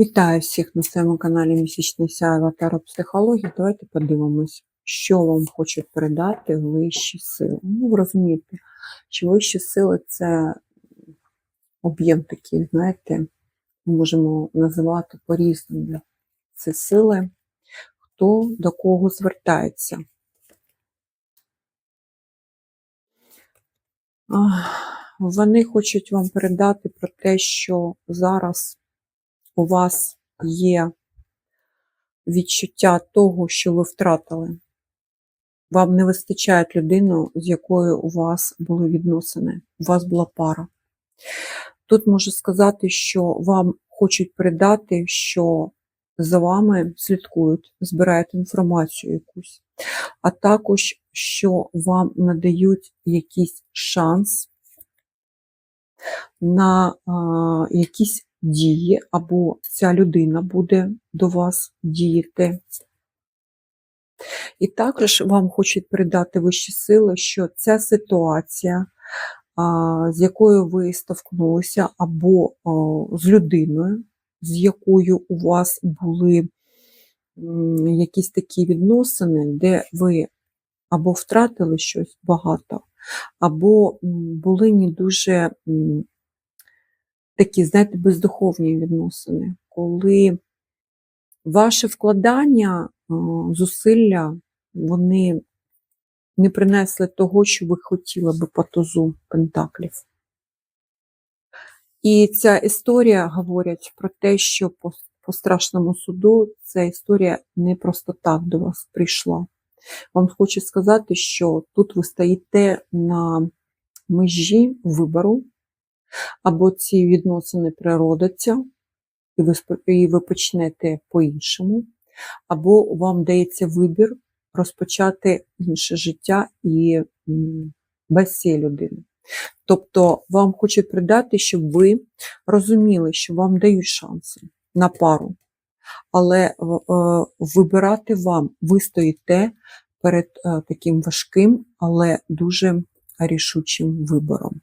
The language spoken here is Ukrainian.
Вітаю всіх на своєму каналі Місячний сяйва Таропсихології. Давайте подивимось, що вам хочуть передати вищі сили. Ну, ви розумієте, що вищі сили це об'єм такий, знаєте, ми можемо називати по-різному. Це сили, хто до кого звертається. Вони хочуть вам передати про те, що зараз у вас є відчуття того, що ви втратили. Вам не вистачає людину, з якою у вас були відносини, у вас була пара. Тут можу сказати, що вам хочуть передати, що за вами слідкують, збирають інформацію якусь, а також, що вам надають якийсь шанс на а, якісь дії, або ця людина буде до вас діяти. І також вам хочуть передати вищі сили, що ця ситуація, з якою ви стовкнулися, або з людиною, з якою у вас були якісь такі відносини, де ви або втратили щось багато, або були не дуже такі, знаєте, бездуховні відносини, коли ваше вкладання, зусилля, вони не принесли того, що ви хотіли би по тузу пентаклів. І ця історія говорить про те, що по, по страшному суду ця історія не просто так до вас прийшла. Вам хочу сказати, що тут ви стоїте на межі вибору, або ці відносини природяться, і ви, і ви почнете по-іншому, або вам дається вибір розпочати інше життя і без цієї людини. Тобто вам хочуть придати, щоб ви розуміли, що вам дають шанси на пару, але е, е, вибирати вам, ви стоїте перед е, таким важким, але дуже рішучим вибором.